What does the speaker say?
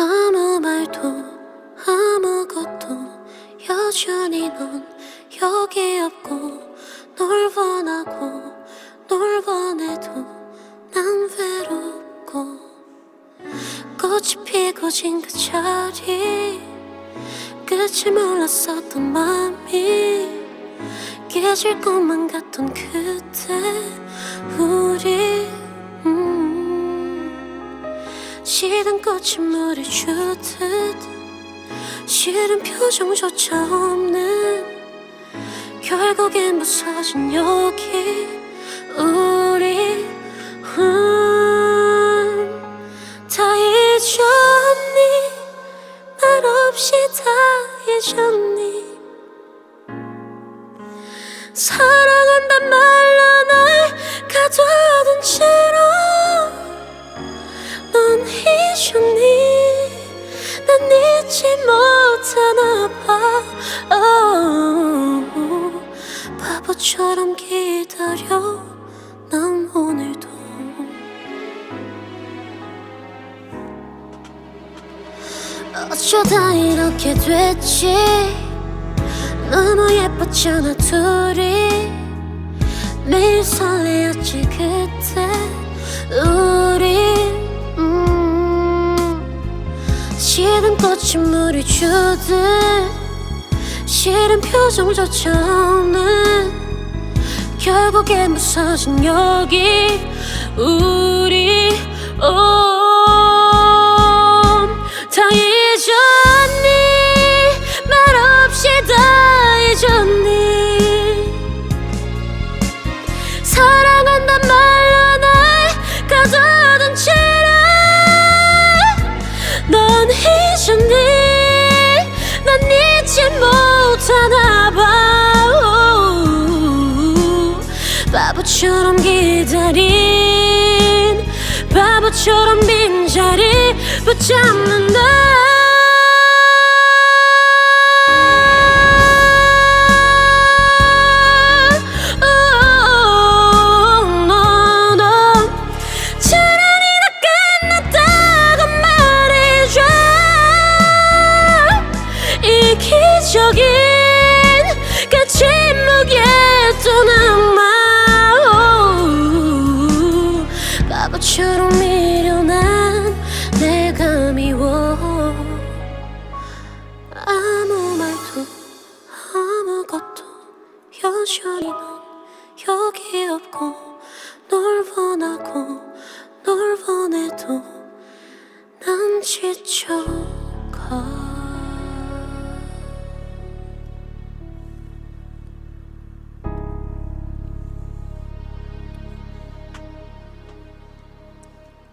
아무 말도 아무것도 여전히 넌 여기 없고 널 원하고 널 원해도 난 외롭고 꽃이 피고 진 그 자리 끝을 몰랐었던 맘이 깨질 것만 같던 그때 우리 시든 꽃이 물을 주듯 싫은 표정조차 없는 결국엔 부서진 여기 우리 음, 다 잊었니? 말 없이 다 잊었니? 사랑한단 말로 날 가둬둔 채 잊었니? 난 잊지 못하나 봐. oh, 바보처럼 기다려. 난 오늘도. 어쩌다 이렇게 됐지? 너무 예뻤잖아 둘이. 매일 설레었지 그때 우리 시든 꽃이 물이 주듯 싫은 표정조차 없는 결국에 무서진 여기 우리 오, 다 잊었니? 말 없이 다 잊었니? 사랑한단 말 바보처럼 기다린 바보처럼 빈자리 붙잡는다 여전히 넌 여기 없고 널 원하고 널 원해도 난 지쳐가